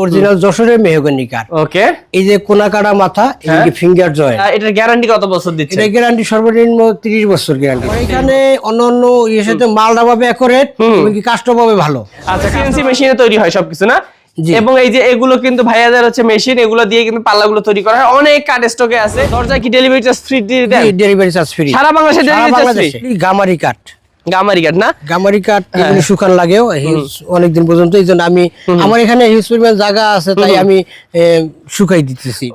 Original যশোরের mahogany কাঠ। ওকে এই যে কোনা কাটা মাথা হ্যাঁ। এই ফিঙ্গার জয়েন্ট এটার গ্যারান্টি কত বছর দিচ্ছে? এটা গ্যারান্টি সর্বনিম্ন তিরিশ বছর গ্যারান্টি এখানে অন্য অন্য ইয়ের সাথে মালটা পাবে অ্যাকোরেট এমনকি কাস্টম পাবে ভালো। আচ্ছা সিএনসি মেশিনে তৈরি হয় সবকিছু না? এবং এই যে এগুলো কিন্তু ভাইয়াদের হচ্ছে মেশিন এগুলো দিয়ে কিন্তু পাল্লাগুলো তৈরি করা হয়। অনেক কাঠ স্টকে আছে। দরজা কি ডেলিভারি চার্জ ফ্রি দিয়ে দেন? ডেলিভারি চার্জ ফ্রি সারা বাংলাদেশে ডেলিভারি চার্জ ফ্রি গামারি কাঠ। গামারি কাঠ না? গামারি কাঠ হ্যাঁ। শুকান লাগেও অনেকদিন পর্যন্ত। এই জন্য আমি আমার এখানে হিউজ পরিমাণ জায়গা আছে তাই আমি শুকাই দিতেছি।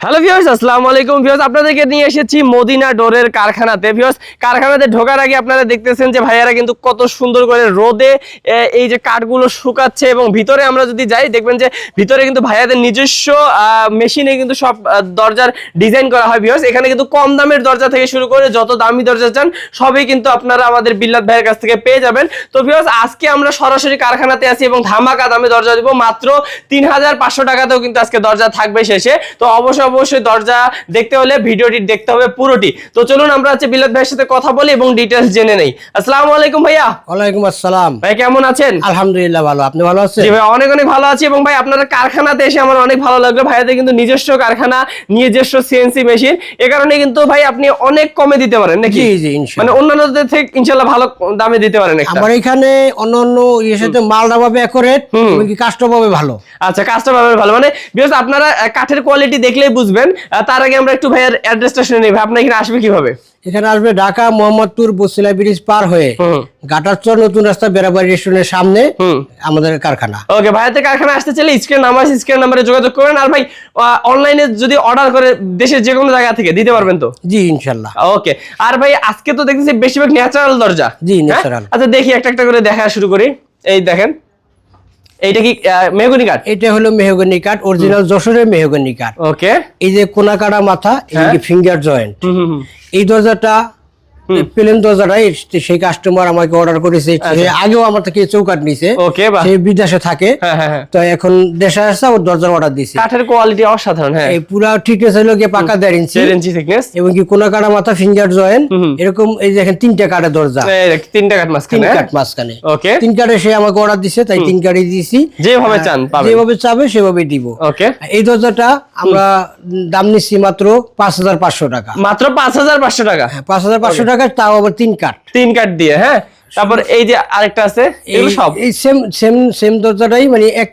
হ্যালো ভিউয়ার্স আসসালামু আলাইকুম। ভিউয়ার্স আপনাদেরকে নিয়ে এসেছি মদিনা ডোরের কারখানাতে। ভিউয়ার্স কারখানাতে ঢোকার আগে আপনারা দেখতেছেন যে ভাইয়ারা কিন্তু কত সুন্দর করে রোদে এই যে কাঠগুলো শুকাচ্ছে এবং ভিতরে আমরা যদি যাই, দেখবেন যে ভিতরে কিন্তু ভাইয়াদের নিজস্ব মেশিনে কিন্তু সব দরজার ডিজাইন করা হয়। ভিউয়ার্স এখানে কিন্তু কম দামের দরজা থেকে শুরু করে যত দামি দরজা চান, সবই কিন্তু আপনারা আমাদের বিল্লাত ভাইয়ের কাছ থেকে পেয়ে যাবেন। তো ভিউয়ার্স আজকে আমরা সরাসরি কারখানাতে আছি এবং ধামাকা দামে দরজা দিব। মাত্র তিন হাজার পাঁচশো টাকাতেও কিন্তু আজকে দরজা থাকবে শেষে। তো অবশ্যই অবশ্যই দরজা দেখতে হলে ভিডিওটি দেখতে হবে পুরোটি। তো চলুন আমরা হচ্ছে বিল্লাত ভাইয়ের সাথে কথা বলি এবং ডিটেলস জেনে নেই। আসসালামু আলাইকুম ভাইয়া। ওয়ালাইকুম আসসালাম। ভাই কেমন আছেন? আলহামদুলিল্লাহ ভালো। আপনি ভালো আছেন? জি ভাই অনেক অনেক ভালো আছি এবং ভাই আপনারা কারখানাতে এসে আমার অনেক ভালো লাগল। ভাইয়াদের কিন্তু নিজস্ব কারখানা নিজস্ব সিএনসি মেশিন এ কারণে কিন্তু ভাই আপনি অনেক কমে দিতে পারেন নাকি? জি জি মানে অন্যান্যদের থেকে ইনশাল্লাহ ভালো দামে দিতে পারেন একটা। আমার এখানে অন্য অন্য ইয়ের সাথে মালটা পাবে অ্যাকোরেট এমনকি কাস্টম পাবে ভালো? আচ্ছা কাজটা পাবেন ভালো। মানে বিকজ আপনারা কাঠের কোয়ালিটি দেখলেই বুঝবেন। তার আগে আমরা একটু ভাইয়ের অ্যাড্রেসটা শুনে নিই। ভাই আপনার এখানে আসবে কীভাবে? এখানে আসবে ঢাকা মোহাম্মদপুর বসিলা ব্রিজ পার হয়ে গাটারচর নতুন রাস্তা বেড়াবাড়ি রেস্টুরেন্টের সামনে আমাদের কারখানা। ওকে ভাইয়াদের কারখানা আসতে চাইলে স্ক্রিন নাম্বার স্ক্রিন নাম্বারে যোগাযোগ করেন। আর ভাই অনলাইনে যদি অর্ডার করে দেশের যে কোনো জায়গা থেকে দিতে পারবেন তো? জি ইনশাল্লাহ। ওকে আর ভাই আজকে তো দেখতেছি বেশিরভাগ ন্যাচারাল দরজা। জি, ন্যাচারাল আচ্ছা দেখি একটা একটা করে দেখা শুরু করি। এই দেখেন। এইটা কি মেহগনি কাঠ? এটা হলো মেহগনি কাঠ অরিজিনাল যশোরের মেহগনি কাঠ। ওকে এই যে কোনা কাটা মাথা এই এই ফিঙ্গার জয়েন্ট হুম হুম। এই দরজাটা প্লেন দরজাটাই সেই কাস্টমার আমাকে অর্ডার করেছে। আগেও আমার থেকে চৌকাট নিছে। সে বিদেশে থাকে। হ্যাঁ হ্যাঁ হ্যাঁ। তো এখন দেশে আসছে ওর দরজার অর্ডার দিছে। কাঠের কোয়ালিটি অসাধারণ হ্যাঁ। এই পুরা হলো গিয়ে পাকা দেড় ইঞ্চি দেড় ইঞ্চি thickness এবং কি কোনা কাটা মাথা ফিঙ্গার জয়েন্ট হুম। এরকম এই যে এখন তিনটা কাঠের দরজা। তিনটা তিন মাঝখানে কাঠ মাঝখানে। ওকে। তিন কাঠে সে আমাকে অর্ডার দিছে তাই তিন কাঠই দিয়েছি যেভাবে চান পাবেন। যেভাবে চাবে সেভাবে দিব। ওকে। এই দরজাটা আমরা দাম নিচ্ছি মাত্র পাঁচ হাজার পাঁচশো টাকা। মাত্র পাঁচ হাজার পাঁচশো টাকা টাকা তাও আবার তিন কাঠ তিন কাঠ দিয়ে হ্যাঁ? তারপর এই যে আরেকটা আছে এগুলো সব? এই সেম সেম সেম দরজাটাই মানে এক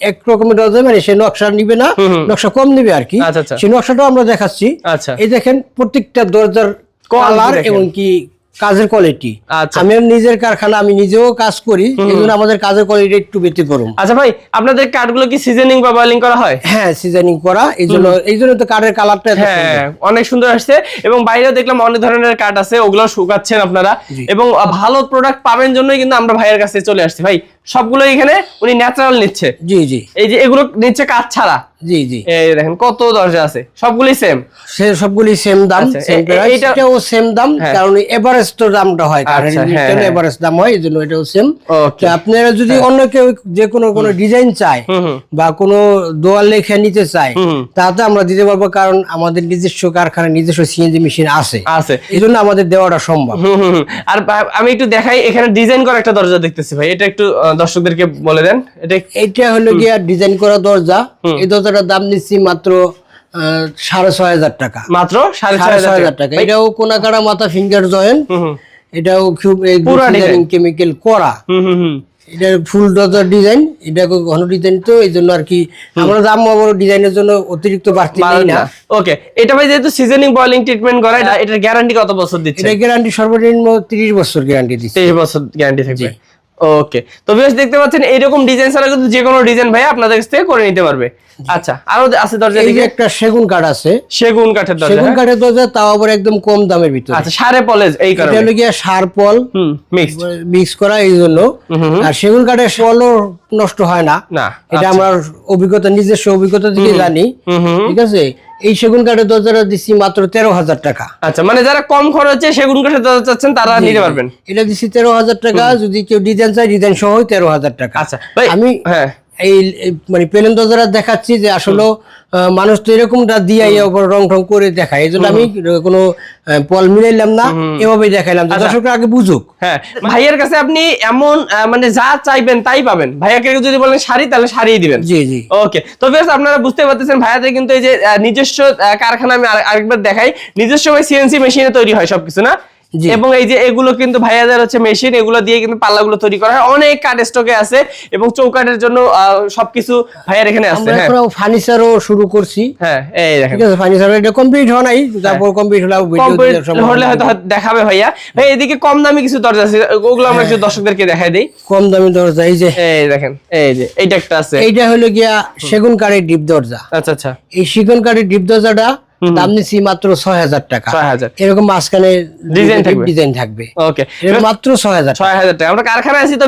এক রকমের দরজা মানে সে নকশা নিবে না নকশা কম নিবে আর কি। সে আচ্ছা। সেই নকশাটাও আমরা দেখাচ্ছি। আচ্ছা। এই দেখেন প্রত্যেকটা দরজার কলার। এবং কি কাজের কোয়ালিটি আচ্ছা। আমি নিজের কারখানা আমি নিজেও কাজ করি এই আমাদের কাজের কোয়ালিটি একটু বেশি করুন। আচ্ছা ভাই আপনাদের কাঠগুলো কি সিজনিং বা বয়েলিং করা হয়? হ্যাঁ সিজনিং করা এই জন্য এই জন্য তো কাঠের কালারটা এত সুন্দর। হ্যাঁ অনেক সুন্দর আসছে। এবং বাইরেও দেখলাম অনেক ধরনের কাঠ আছে ওগুলো শুকাচ্ছেন আপনারা। এবং ভালো প্রোডাক্ট পাবেন জন্যই কিন্তু আমরা ভাইয়ের কাছে চলে আসছি। ভাই সবগুলো এখানে উনি ন্যাচারাল নিচ্ছে। জি জি। এই যে এগুলো নিচ্ছে কাঠ ছাড়া। জি জি। এই দেখেন কত দরজা আছে সবগুলোই সেম সে সবগুলি সেম দাম আচ্ছা, এটাও সেম দাম হ্যাঁ। কারণ এভারেজ তো দামটা হয় কারণ আচ্ছা, হ্যাঁ, হ্যাঁ। এভারেজ দাম হয় এই জন্য এটাও সেম তো আপনারা যদি অন্য কেউ যে কোনো কোনো ডিজাইন চায় বা কোনো দোয়াল লেখা নিতে চায় তাতে আমরা দিতে পারব কারণ আমাদের নিজস্ব কারখানা নিজস্ব সিএনজি মেশিন আছে। আছে। এই জন্য আমাদের দেওয়াটা সম্ভব। আর আমি একটু দেখাই এখানে ডিজাইন করা একটা দরজা দেখতেছি ভাই এটা একটু দর্শকদেরকে বলে দেন। এটা এইটা হলো গিয়ে ডিজাইন করা দরজা। এই দরজাটার দাম নিচ্ছি মাত্র সাড়ে ছয় হাজার টাকা। মাত্র সাড়ে ছয় হাজার টাকা। এটাও কোনাকাড়া মাথা ফিঙ্গার জয়েন্ট এটাও খুব কেমিক্যাল করা। এটা ফুল ডজার ডিজাইন এটা ঘন ডিজাইন তো এই জন্য আর কি আমরা দাম বড় ডিজাইনের জন্য অতিরিক্ত বাড়তি না। ওকে এটা ভাই যেহেতু সিজনিং বয়লিং ট্রিটমেন্ট করা এটা এটার গ্যারান্টি কত বছর দিচ্ছে? এটা গ্যারান্টি সর্বনিম্ন তিরিশ বছর গ্যারান্টি দিচ্ছে। তেইশ বছর গ্যারান্টি থাকবে। ওকে তো বেশ দেখতে পাচ্ছেন এরকম ডিজাইন ছাড়া কিন্তু যে কোনো ডিজাইন ভাই আপনাদের কাছ থেকে করে নিতে পারবে। আচ্ছা আরও আছে দরজা এই যে একটা সেগুন কাঠ আছে। সেগুন কাঠের দরজা সেগুন হ্যাঁ? কাঠের দরজা তাও আবার একদম কম দামের ভিতরে। আচ্ছা সাড়ে পলেজ এই এটা কারণে। হলো গিয়ে সারপল হুম মিক্স মিক্স করা এই জন্য। আর সেগুন কাঠের ফলও নষ্ট হয় না। না এটা আমার অভিজ্ঞতা নিজস্ব অভিজ্ঞতা থেকে জানি। ঠিক আছে? এই সেগুন কাঠের দরজাটা দিচ্ছি মাত্র তেরো হাজার টাকা। আচ্ছা মানে যারা কম খরচে সেগুন কাঠের দরজা চাচ্ছেন তারা নিতে পারবেন। এটা দিচ্ছি তেরো হাজার টাকা যদি কেউ ডিজাইন চাই ডিজাইন সহ তেরো হাজার টাকা। আচ্ছা আমি হ্যাঁ। এই মানে প্লেন দরজাটা দেখাচ্ছি যে আসলে মানুষ তো এরকমটা দিয়ে রং টং করে দেখায়। এই জন্য আমি কোনো পল মিলাইলাম না এভাবেই দেখাইলাম যে দর্শকরা আগে বুঝুক। হ্যাঁ ভাইয়ের কাছে আপনি এমন মানে যা চাইবেন তাই পাবেন। ভাইয়াকে যদি বলেন শাড়ি তাহলে শাড়িই দিবেন। জি জি। ওকে তো বেশ আপনারা বুঝতে পারতেছেন ভাইয়াদের কিন্তু এই যে নিজস্ব কারখানা আমি আরে- আরেকবার দেখাই। নিজস্ব সিএনসি মেশিনে তৈরি হয় সবকিছু না। এবং এই যে এগুলো কিন্তু ভাইয়াদের হচ্ছে মেশিন এগুলো দিয়ে কিন্তু পাল্লাগুলো তৈরি করা হয়। অনেক কাঠ স্টকে আছে এবং চৌকাঠের জন্য সবকিছু ভাইয়ার এখানে আছে। আমরা হ্যাঁ। এখন ফার্নিচারও শুরু করছি। হ্যাঁ এই দেখেন। ঠিক আছে ফার্নিচার এটা কমপ্লিট হয় নাই তারপর কমপ্লিট হলে ভিডিও হলে হয়তো হয়তো দেখাবে ভাইয়া। ভাই এদিকে কম দামি কিছু দরজা আছে ওগুলো আমরা একটু দর্শকদেরকে দেখাই দেই। কম দামি দরজা এই যে। এই দেখেন এই যে এইটা একটা আছে। এইটা হলো গিয়া সেগুন কাঠের ডিপ দরজা। আচ্ছা আচ্ছা। এই সেগুন কাঠের ডিপ দরজাটা দাম নিচ্ছি মাত্র ছয় হাজার টাকা। ছয় হাজার। এরকম মাঝখানে Design থাকবে। ডিজাইন থাকবে। ওকে মাত্র ছয় হাজার ছয় হাজার টাকা। আমরা কারখানায় আছি তো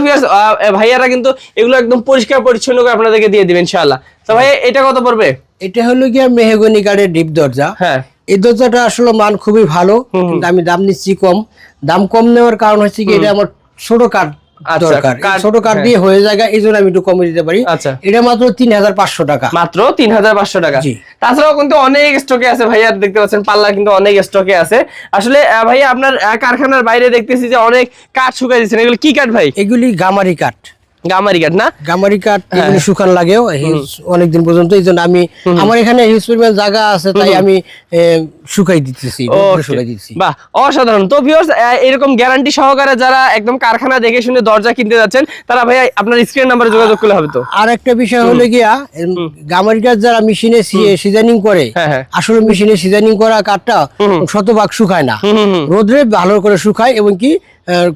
ভাইয়ারা কিন্তু এগুলো একদম পরিষ্কার পরিচ্ছন্ন করে আপনাদেরকে দিয়ে দিবেন ইনশাআল্লাহ। তো ভাই এটা কত পড়বে? এটা হলো গিয়া মেহগনি কাঠের ডিপ দরজা। হ্যাঁ। এই দরজাটা আসলে মান খুবই ভালো কিন্তু আমি দাম নিচ্ছি কম। দাম কম নেওয়ার কারণ হচ্ছে কি এটা আমার ছোট কাঠ আচ্ছা, ছোট দিয়ে হয়ে যায় এই জন্য আমি একটু কমে দিতে পারি। আচ্ছা। এটা মাত্র তিন হাজার পাঁচশো টাকা। মাত্র তিন হাজার পাঁচশো টাকা। তাছাড়াও কিন্তু অনেক স্টকে আছে ভাইয়া দেখতে পাচ্ছেন পাল্লা কিন্তু অনেক স্টকে আছে। আসলে আহ, ভাইয়া আপনার কারখানার বাইরে দেখতেছি যে অনেক কাঠ শুকাই দিচ্ছেন। এগুলো কি কাঠ ভাই? এগুলি গামারি কাঠ। গামারি কাঠ না? গামারি কাঠ হ্যাঁ। শুকান লাগেও অনেকদিন পর্যন্ত এই জন্য আমি আমার এখানে হিউজ পরিমাণ জায়গা আছে তাই আমি শুকাই দিতেছি শুকাই দিচ্ছি বাহ অসাধারণ। তো ভিউয়ার্স এরকম গ্যারান্টি সহকারে যারা একদম কারখানা দেখে শুনে দরজা কিনতে যাচ্ছেন তারা ভাইয়া আপনার স্ক্রিন নাম্বারে যোগাযোগ করলে হবে তো? আর একটা বিষয় হলো গিয়া গামারি কাঠ যারা মেশিনে সিজনিং করে হ্যাঁ, হ্যাঁ। আসলে মেশিনে সিজনিং করা কাঠটা শতভাগ শুকায় না। হুম। ভালো করে শুকায় এবং কি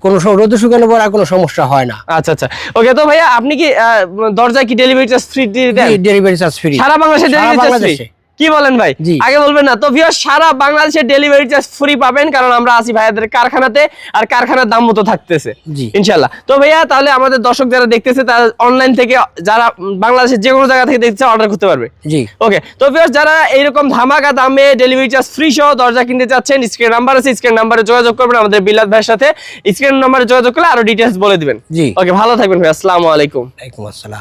কোনো রোদে শুকানো পর আর কোনো সমস্যা হয় না। আচ্ছা আচ্ছা। ওকে তো ভাইয়া আপনি কি আহ, দরজায় কি ডেলিভারি চার্জ ফ্রি দিয়ে দেন? ডেলিভারি চার্জ ফ্রি সারা বাংলাদেশে ডেলিভারি চার্জ ফ্রি। কি বলেন ভাই? আগে বলবেন না। তো ভিউয়ার সারা বাংলাদেশে ডেলিভারি চার্জ ফ্রি পাবেন কারণ আমরা আছি ভাইয়াদের কারখানাতে আর কারখানার দাম মতো থাকতেছে। ইনশাল্লাহ তো ভাইয়া তাহলে আমাদের দর্শক যারা দেখতেছে তারা অনলাইন থেকে যারা বাংলাদেশের যে কোনো জায়গা থেকে দেখতে অর্ডার করতে পারবে। জি। ওকে তো ভিউয়ার্স যারা এইরকম ধামাকা দামে ডেলিভারি চার্জ ফ্রি সহ দরজা কিনতে চাচ্ছেন স্ক্রিন নাম্বার আছে স্ক্রিন নাম্বারে যোগাযোগ করবেন আমাদের বিলাত ভাইয়ের সাথে। স্ক্রিন নাম্বারে যোগাযোগ করলে আরও ডিটেলস বলে দিবেন। জি। ওকে ভালো থাকবেন ভাই আসসালামু আলাইকুম। ওয়ালাইকুম আসসালাম।